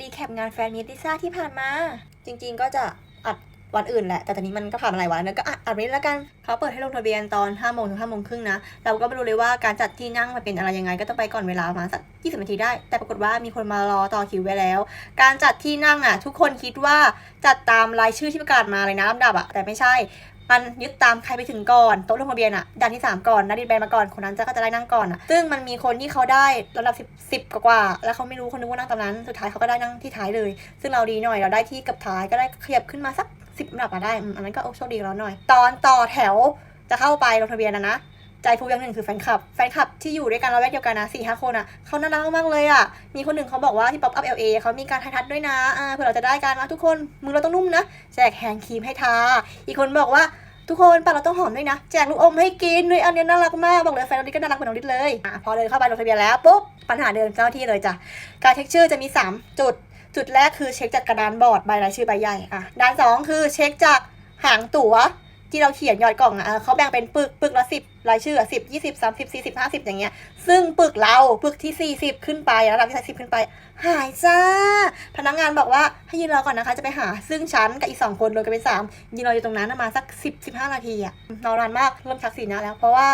รีแคปงานแฟนมีตลิซ่าที่ผ่านมา จริงๆก็จะอัดวันอื่นแหละ แต่ตอนนี้มันก็ผ่านมาหลายวันแล้วก็อัดอัดวันนี้แล้วกันเขาเปิดให้ลงทะเบียนตอน5โมงถึง5โมงครึ่งนะ เราก็ไม่รู้เลยว่าการจัดที่นั่งมันเป็นอะไรยังไง ก็ต้องไปก่อนเวลามาสัก20นาทีได้ แต่ปรากฏว่ามีคนมารอต่อคิวไว้แล้ว การจัดที่นั่งอะ ทุกคนคิดว่าจัดตามรายชื่อที่ประกาศมาเลยนะลำดับอะแต่ไม่ใช่ มันยึดตามใครไปถึงก่อนโต๊ะลงทะเบียนอะด่านที่ 3 ก่อนนัดดินแบนมาก่อนคนนั้นจะก็จะได้นั่งก่อนอะซึ่งมันมีคนที่เขาได้ระดับ10 10กว่าๆแล้วเขาไม่รู้คนนึกว่านั่งตามนั้นสุดท้ายเขาก็ได้นั่งที่ท้ายเลย ซึ่งเราดีหน่อยเราได้ที่กับท้ายก็ได้ขยับขึ้นมาสักสิบอันดับมาได้อันนั้นก็โอ้โชคดีแล้วหน่อย ตอนต่อแถวจะเข้าไปลงทะเบียนนะนะ ใจฟูอย่างหนึ่งคือแฟนคลับ แฟนคลับที่อยู่ด้วยกันเราแวกเดียวกันนะสี่ห้าคนอะเขาน่ารักมากเลยอะ มีคนหนึ่งเขาบอกว่าที่ป๊อปอัพเอลเอเขามีการทายทัดด้วยนะอ่าเผื่อเราจะได้การว่าทุกคนมือเราต้องนุ่มนะแจกแฮนด์ครีมให้ทา อีกคนบอกว่าทุกคนปากเราต้องหอมด้วยนะ แจกลูกอมให้กินด้วยอันนี้น่ารักมากบอกเลยแฟนเราดิก็น่ารักเหมือนน้องดิดเลยอะพอเดินเข้าไปลงทะเบียนแล้วปุ๊บปัญหาเดิมเจ้าที่เลยจ้ะการเช็คชื่อจะมี 3 จุด จุดแรกคือเช็คจากกระดานบอร์ดใบรายชื่อใบใหญ่อะด้านสองคือเช็คจากหางตั๋ว ที่เราเขียนยอดกล่องอะเขาแบ่งเป็นปึกปึกละสิบรายชื่อสิบยี่สิบสามสิบสี่สิบห้าสิบอย่างเงี้ย ซึ่งปึกเราปึกที่สี่สิบขึ้นไประดับที่สิบขึ้นไป หายจ้า พนักงานบอกว่าให้ยืนรอก่อนนะคะ จะไปหา ซึ่งฉันกับอีกสองคนรวมกันเป็นสามยืนรออยู่ตรงนั้นมาสักสิบสิบห้านาทีอะรอนานมากเริ่มชักสีหนะแล้วเพราะว่า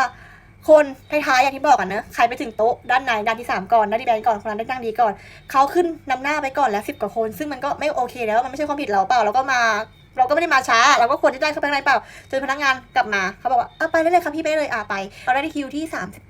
คนท้ายๆอย่างที่บอกกันเนอะใครไปถึงโต๊ะด้านในด้านที่สามก่อนด้านที่แบนก่อนคนนั้นได้นั่งดีก่อนเขาขึ้นนำหน้าไปก่อนแล้วสิบกว่าคน ซึ่งมันก็ไม่โอเคแล้วมันไม่ใช่ความผิดเราเปล่าเราก็มา เราก็ไม่ได้มาช้า เราก็ควรจะได้เข้าไปข้างในเปล่าจนพนักงานกลับมาเขาบอกว่าเอาไปได้เลยครับพี่ไปได้เลยอ่าไปเราได้ที่คิวที่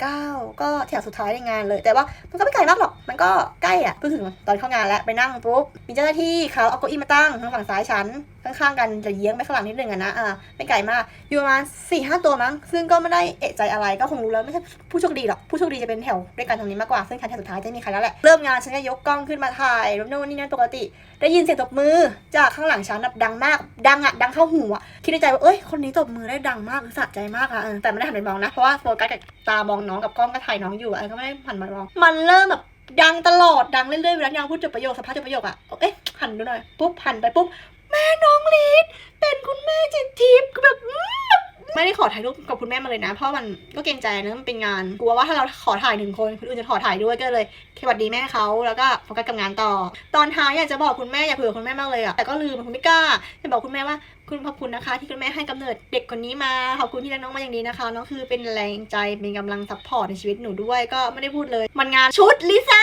39 ก็แถวสุดท้ายในงานเลย แต่ว่ามันก็ไม่ไกลมากหรอก มันก็ใกล้อะเพิ่งถึงตอนเข้างานแล้วไปนั่งปุ๊บมีเจ้าหน้าที่เขาเอาเก้าอี้มาตั้งทางฝั่งซ้ายฉันข้างๆกันจะเยื้องไปข้างหลังนิดนึงอะนะอ่าไม่ไกลมากอยู่ประมาณ4ี่ห้าตัวมั้ง ซึ่งก็ไม่ได้เอะใจอะไรก็คงรู้แล้วไม่ใช่ผู้โชคดีหรอกผู้โชคดีจะเป็นแถวด้วยกันตรงนี้มากกว่าซึ่งคันแถวสุดท้ายจะมีใครแล้วแหละเริ่มงานฉันก็ยกกล้องขึ้นมาถ่ายรูปโน่นนี่นั่นปกติ ได้ยินเสียงตบมือ จากข้างหลังฉันดังมากดังอะดังเข้าหูอะคิดในใจว่าเอ้ยคนนี้ตบมือได้ดังมากสะใจมากอะแต่ไม่ได้หันไปมองนะเพราะว่าโฟกัสกับตามองน้องกับกล้องก็ถ่ายน้องอยู่อะก็ไม่ได้หันมามอง มันเริ่มแบบดังตลอดดังเรื่อยๆเวลาน้องพูดจบประโยคสัมภาษณ์จบประโยคอะเอ๊ะหันดูหน่อยปุ๊บหันไปปุ๊บแม่น้องลีด อถ่ายรูปกับคุณแม่มาเลยนะ เพราะมันก็เกรงใจนะมันเป็นงานกลัวว่าถ้าเราขอถ่ายหนึ่งคนคนอื่นจะขอถ่ายด้วยก็เลยสวัสดีแม่เขาแล้วก็โฟกัสกับงานต่อ ตอนท้ายอยากจะบอกคุณแม่อย่าเผื่อคุณแม่มากเลยอะแต่ก็ลืมคุณไม่กล้าจะบอกคุณแม่ว่าคุณขอบคุณนะคะ ที่คุณแม่ให้กำเนิดเด็กคนนี้มาขอบคุณที่เลี้ยงน้องมาอย่างดีนะคะน้องคือเป็นแรงใจเป็นกำลังซัพพอร์ตในชีวิตหนูด้วยก็ไม่ได้พูดเลย มันงานชุดลิซ่า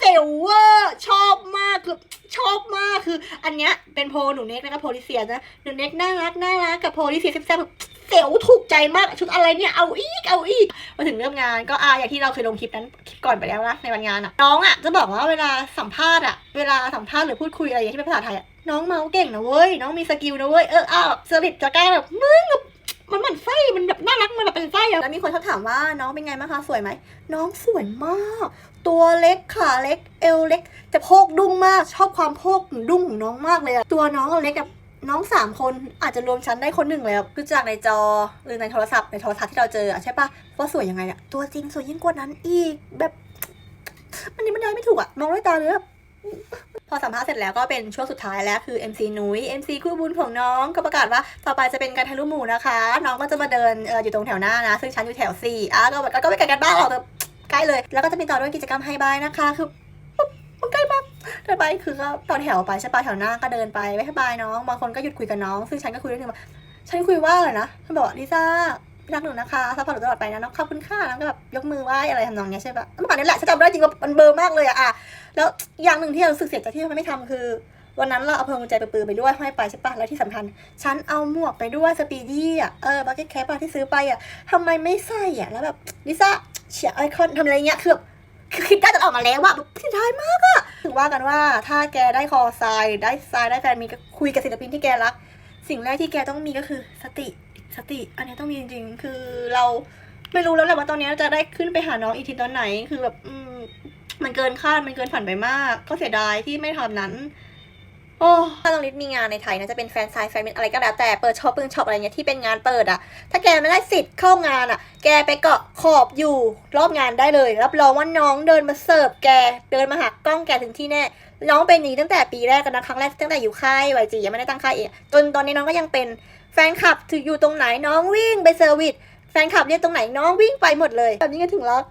เซลเวอร์ชอบมากคือชอบมากคือ อันเนี้ยเป็นโพหนูเน็กแล้วก็โพลิเซียนะหนูเน็กน่ารักน่ารักกับโพลิเซียแซ่บๆเซลถูกใจมากชุดอะไรเนี่ยเอาอีกเอาอีกมาถึงเริ่มงานก็อาอย่างที่เราเคยลงคลิปนั้นคลิปก่อนไปแล้วนะในวันงานอะน้องอะจะบอกว่าเวลาสัมภาษณ์อะเวลาสัมภาษณ์หรือพูดคุยอะไรอย่างที่เป็นภาษาไทยอะน้องเมาเก่งนะเว้ยน้องมีสกิลนะเว้ยเอออ้าวเซอร์วิสจะกล้าแบบมึงแบบ มันเหมือนไส้มันแบบน่ารักมันแบบเป็นไส้อะแล้วมีคนชอบถามว่าน้องเป็นไงบ้างคะสวยไหมน้องสวยมาก ตัวเล็กขาเล็กเอวเล็กแต่โพกดุ้งมาก ชอบความโพกดุ้งของน้องมากเลยอะตัวน้องเล็กกับน้องสามคนอาจจะรวมฉันได้คนหนึ่งเลยอะคือจากในจอหรือในโทรศัพท์ในโทรทัศน์ที่เราเจออะใช่ปะว่าสวยยังไงอะตัวจริงสวยยิ่งกว่านั้นอีกแบบ มันนี่มันได้ไม่ถูกอะมองด้วยตาเลยแบบ พอสัมภาษณ์เสร็จแล้วก็เป็นช่วงสุดท้ายแล้วคือ MC นุ้ย MC คู่บุญของน้องก็ประกาศว่าต่อไปจะเป็นการถ่ายรูปหมู่นะคะ น้องก็จะมาเดินเอออยู่ตรงแถวหน้านะ ซึ่งฉันอยู่แถวสี่อะก็ก็ก็ไม่ไกลกันบ้างหรอกแต่ใกล้เลย แล้วก็จะมีต่อด้วยกิจกรรมไฮบายนะคะ คือปุ๊บมันใกล้มากเดินไปคือก็ต่อแถวไปใช่ปะแถวหน้าก็เดินไปไม่สบายน้องบางคนก็หยุดคุยกับน้อง ซึ่งฉันก็คุยเรื่องนึงว่าฉันคุยว่าอะไรนะฉันบอกว่าลิซ่าพี่ รักหนูนะคะซัพพอร์ตหนูตลอดไปนะน้องขอบคุณค่ะแล้วก็แบบยกมือไหว้อะไรทำนองเนี้ยใช่ปะเมื่อก่อนนี้แหละฉันจำได้จริงว่ามันเบอร์มากเลยอะอะแล้วอย่างหนึ่งที่เราสึกเสียใจที่เราไม่ทำคือวันนั้นเราเอาพวงกุญแจไปปืนไปด้วยห้อยไปใช่ปะแล้วที่สำคัญ ฉันเอาหมวกไปด้วยสปีดี้อะ เออบักเก็ตแคปที่ซื้อไปอะทำไมไม่ใส่อะ แล้วแบบลิซ่าเชียไอคอนทำอะไรเงี้ยคือคือคิดได้จะออกมาแล้วอะแบบเสียดายมากอะถึงว่ากันว่าถ้าแกได้คอทรายได้ทรายได้แฟนมีก็คุยกับศิลปินที่แกรัก สิ่งแรกที่แกต้องมีก็คือสติ สติ อันนี้ต้องมีจริงๆ คือเราไม่รู้แล้วแหละว่าตอนนี้จะได้ขึ้นไปหาน้องอีกทีตอนไหน คือแบบมมันเกินคาด มันเกินฝันไปมาก ก็เสียดายที่ไม่ทำนั้น โอ้ถ้าตรงนี้มีงานในไทยนะจะเป็นแฟนไซน์แฟนเป็นอะไรก็แล้วแต่เปิดช็อปปึงช็อปอะไรเงี้ยที่เป็นงานเปิดอะถ้าแกไม่ได้สิทธิ์เข้างานอะแกไปเกาะขอบอยู่รอบงานได้เลย รับรองว่าน้องเดินมาเสิร์ฟแกเดินมาหากกล้องแกถึงที่แน่น้องเป็นอย่างนี้ตั้งแต่ปีแรกกันนะครั้งแรกตั้งแต่อยู่ค่ายไวจียังไม่ได้ตั้งค่ายเองจนตอนนี้น้องก็ยังเป็นแฟนคลับถืออยู่ตรงไหนน้องวิ่งไปเซอร์วิสแฟนคลับเรียกตรงไหนน้องวิ่งไปหมดเลยแบบนี้ก็ถึงรัก